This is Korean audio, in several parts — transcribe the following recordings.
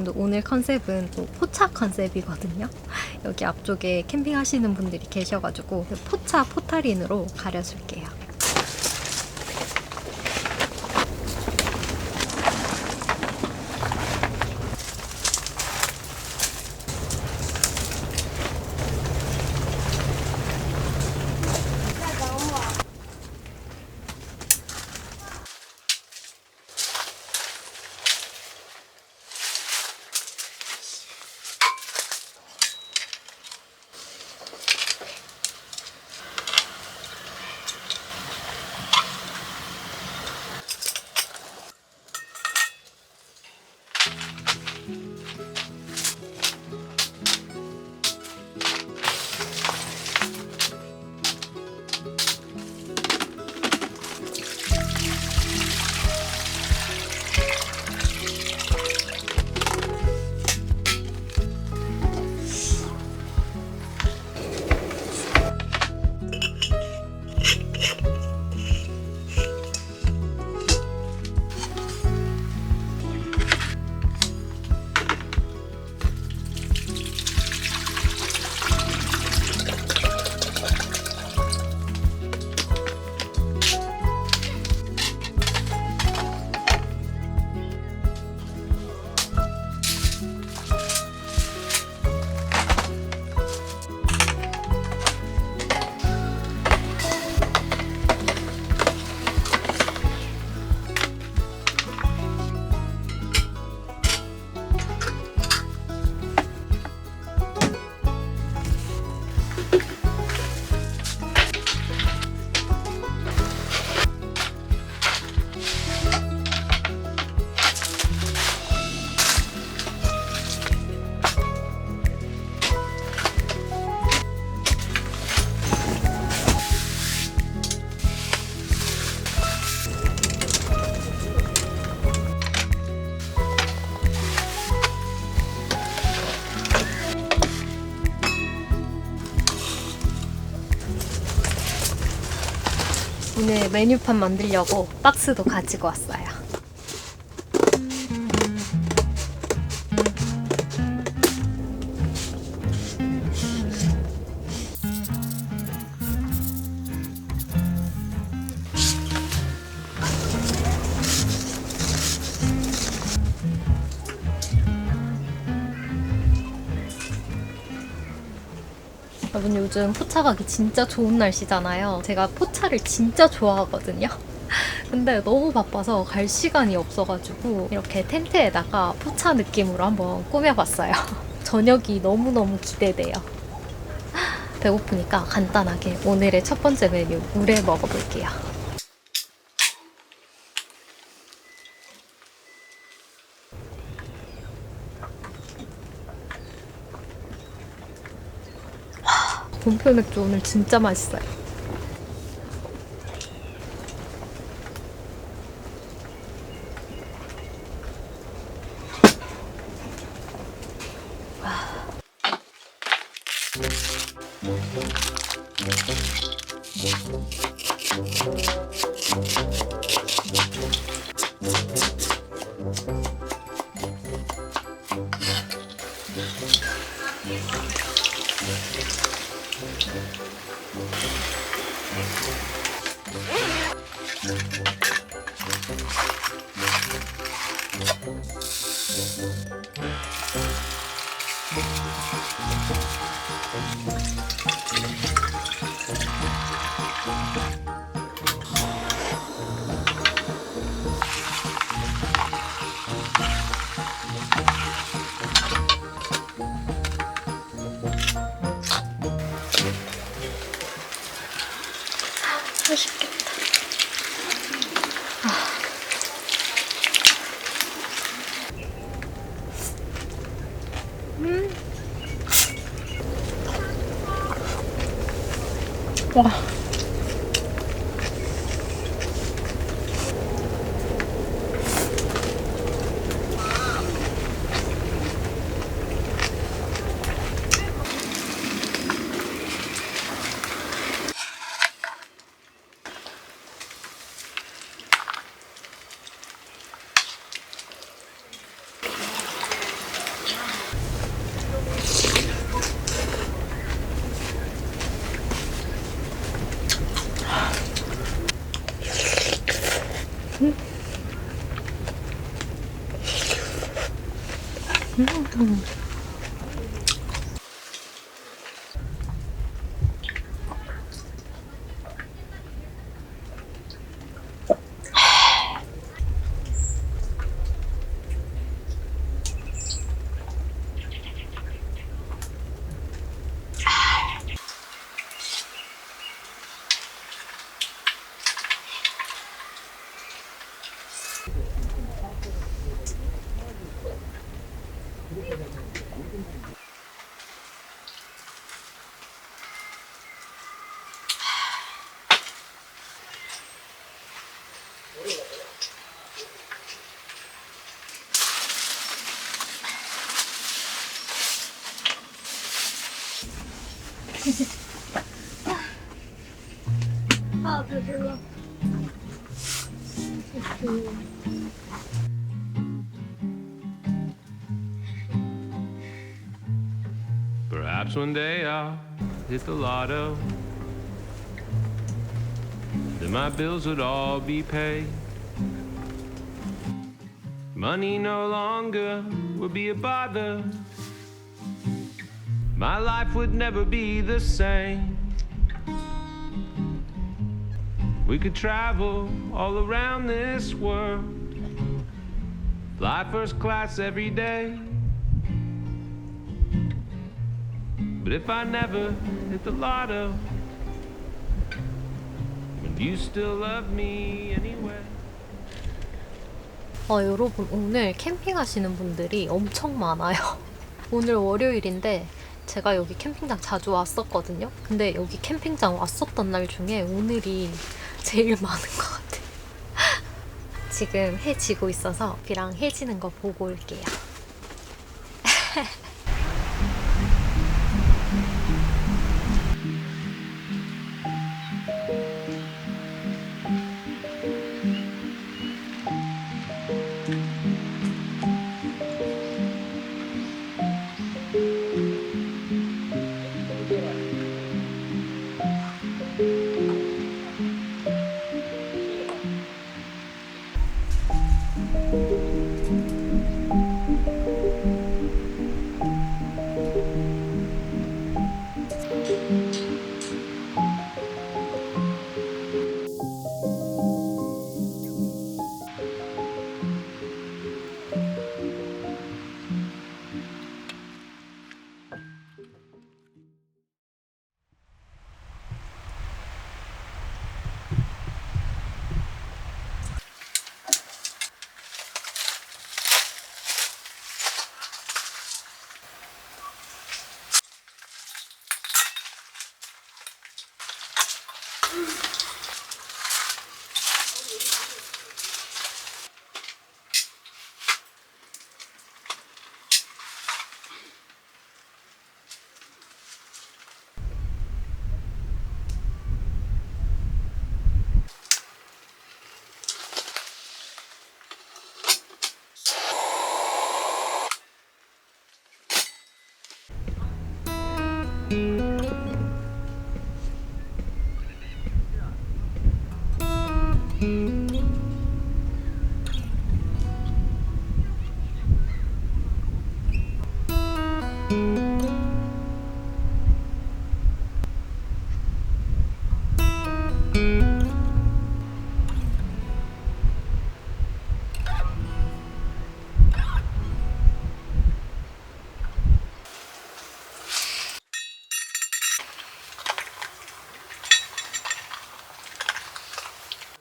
여러분들 오늘 컨셉은 또 포차 컨셉이거든요. 여기 앞쪽에 캠핑하시는 분들이 계셔가지고 포차 포탈인으로 가려줄게요. 오늘 메뉴판 만들려고 박스도 가지고 왔어요. 여러분 요즘 포차 가기 진짜 좋은 날씨잖아요. 제가 포차를 진짜 좋아하거든요. 근데 너무 바빠서 갈 시간이 없어가지고 이렇게 텐트에다가 포차 느낌으로 한번 꾸며봤어요. 저녁이 너무너무 기대돼요. 배고프니까 간단하게 오늘의 첫 번째 메뉴 물회 먹어볼게요. 본표 맥주 오늘 진짜 맛있어요. 맛 와. Mm. 아, 배불러. Perhaps one day I'll hit the lotto. Then my bills would all be paid. Money no longer would be a bother. My life would never be the same. We could travel all around this world. Fly first class every day. But if I never hit the lotto, would you still love me anyway? 어, 여러분, 오늘 캠핑하시는 분들이 엄청 많아요. 오늘 월요일인데, 제가 여기 캠핑장 자주 왔었거든요. 근데 여기 캠핑장 왔었던 날 중에 오늘이 제일 많은 것 같아요. 지금 해 지고 있어서 비랑 해 지는 거 보고 올게요.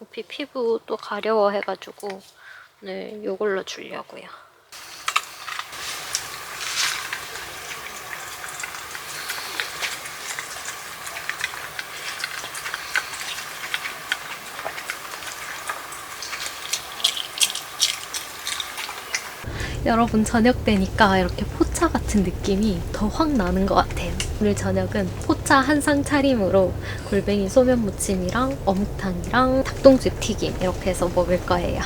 오피 피부 또 가려워 해가지고 오늘 이걸로 주려고요. 여러분 저녁 되니까 이렇게 포차 같은 느낌이 더 확 나는 것 같아요. 오늘 저녁은 포차 한상 차림으로 골뱅이 소면 무침이랑 어묵탕이랑 닭똥집 튀김 이렇게 해서 먹을 거예요.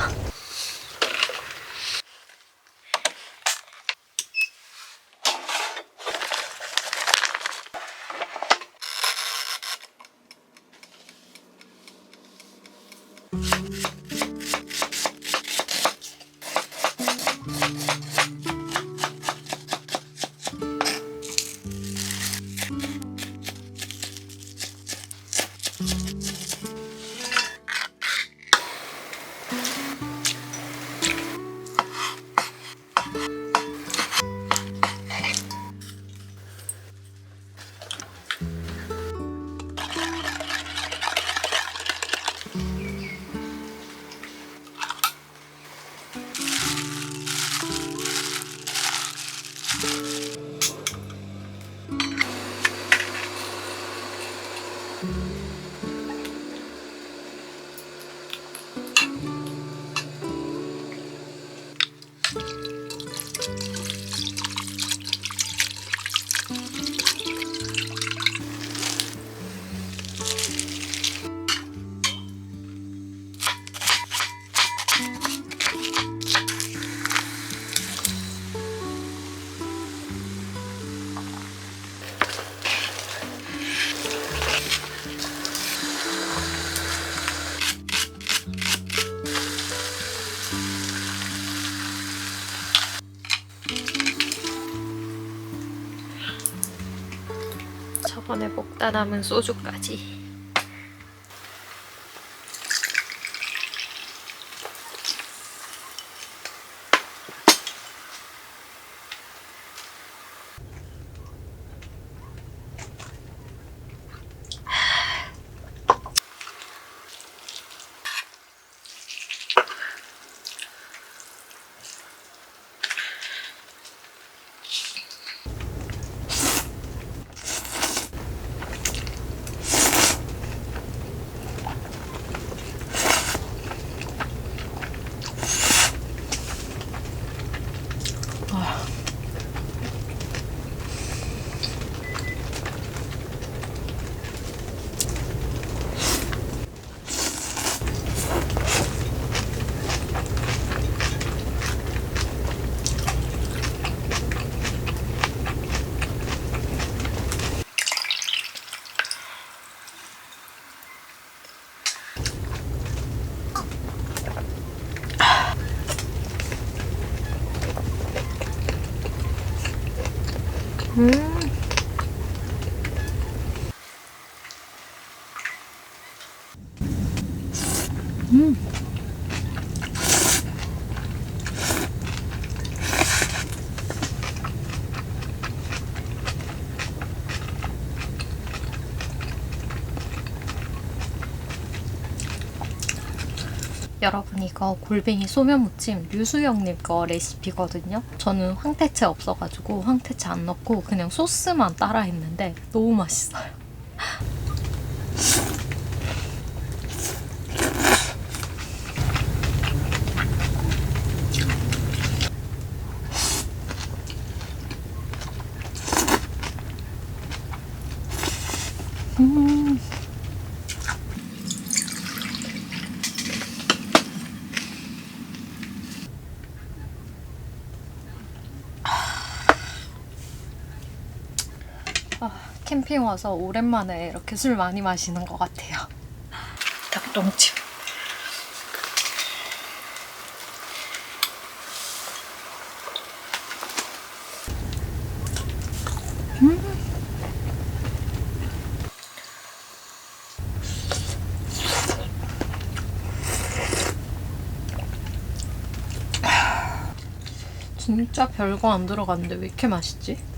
저번에 먹다 남은 소주까지. 여 골뱅이 소면 무침 류수영님 거 레시피거든요. 저는 황태채 없어가지고 황태채 안 넣고 그냥 소스만 따라 했는데 너무 맛있어요. 아, 캠핑 와서 오랜만에 이렇게 술 많이 마시는 것 같아요. 닭똥집. 진짜 별거 안 들어갔는데 왜 이렇게 맛있지?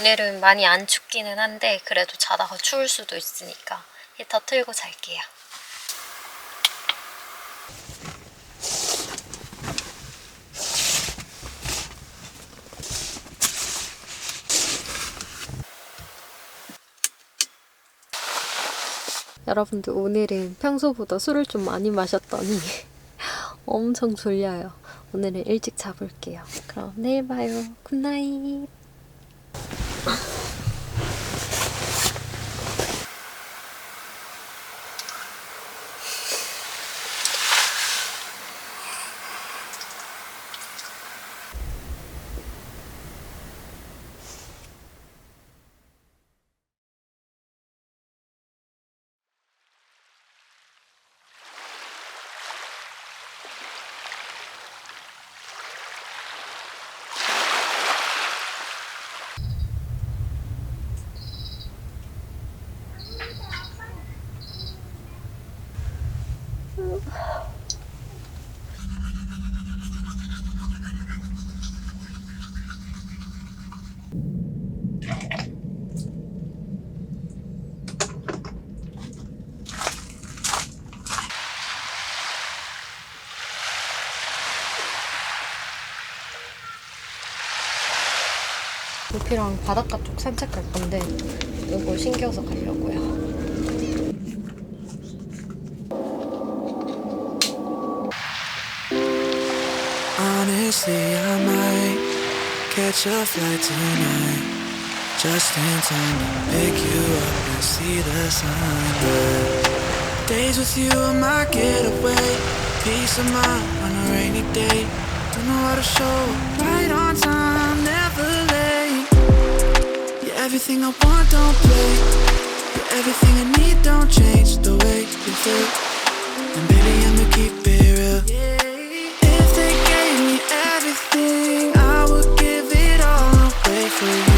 오늘은 많이 안 춥기는 한데 그래도 자다가 추울 수도 있으니까 히터 틀고 잘게요. 여러분들 오늘은 평소보다 술을 좀 많이 마셨더니 엄청 졸려요. 오늘은 일찍 자볼게요. 그럼 내일 봐요. 굿나잇. 루피랑 바닷가 쪽 산책할 건데 이거 신겨서 가려고요. Honestly, I might catch a flight tonight. Just in time to pick you up and see the sunrise. Days with you are my getaway. Peace of mind on a rainy day. Don't know how to show up right on time, everything I want, don't play. You're everything I need, don't change the way you feel. And baby, I'ma keep it real. If they gave me everything, I would give it all away for you.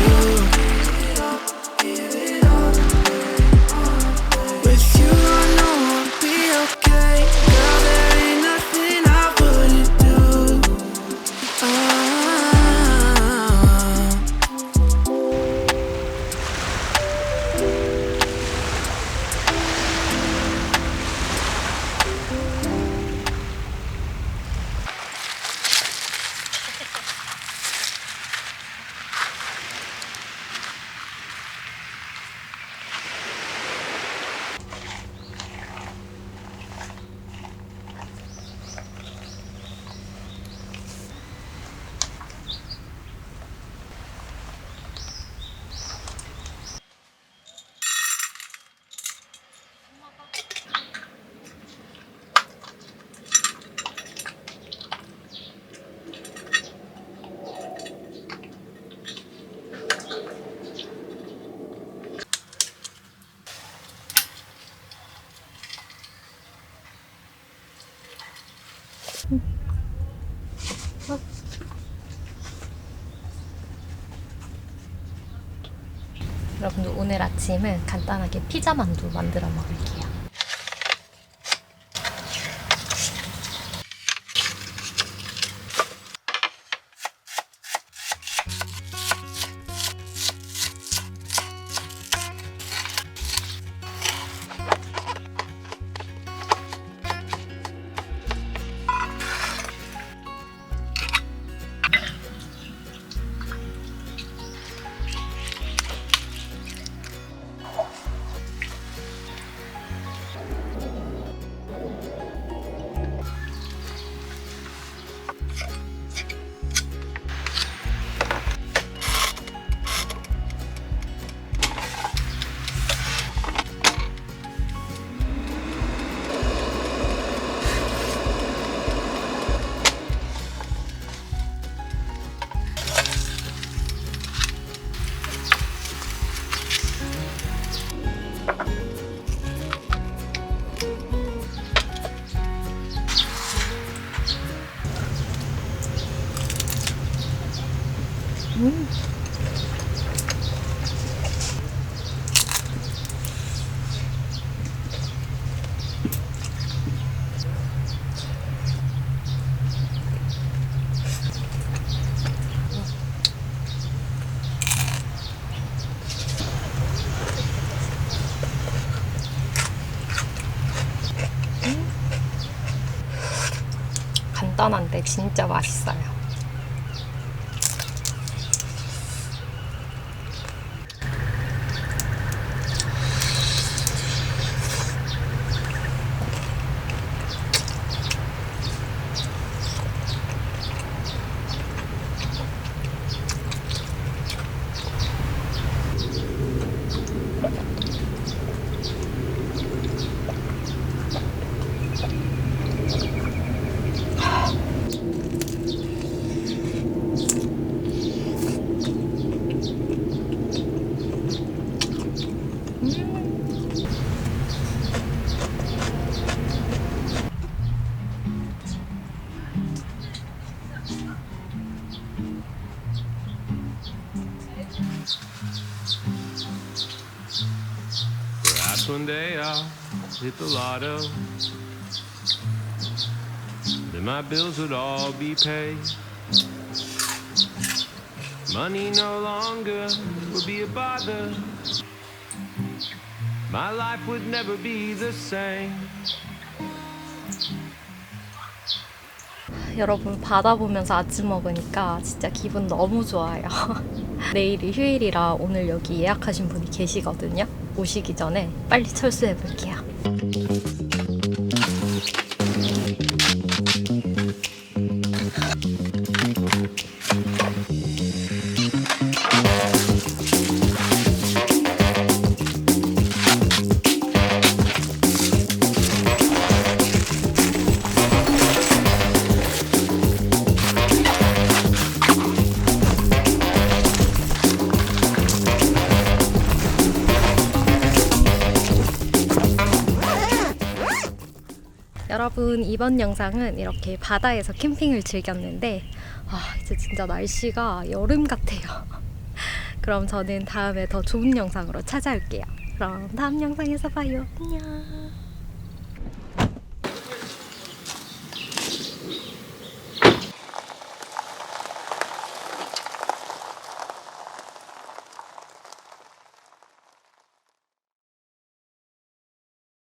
여러분들 오늘 아침은 간단하게 피자 만두 만들어 먹을게요. 간단한데 진짜 맛있어요. Perhaps one day I'll hit the lotto. Then my bills would all be paid. Money no longer would be a bother. My life would never be the same. 여러분 바다 보면서 아침 먹으니까 진짜 기분 너무 좋아요. 내일이 휴일이라 오늘 여기 예약하신 분이 계시거든요. 오시기 전에 빨리 철수해 볼게요. 이번 영상은 이렇게 바다에서 캠핑을 즐겼는데 아 이제 진짜 날씨가 여름 같아요. 그럼 저는 다음에 더 좋은 영상으로 찾아올게요. 그럼 다음 영상에서 봐요. 안녕.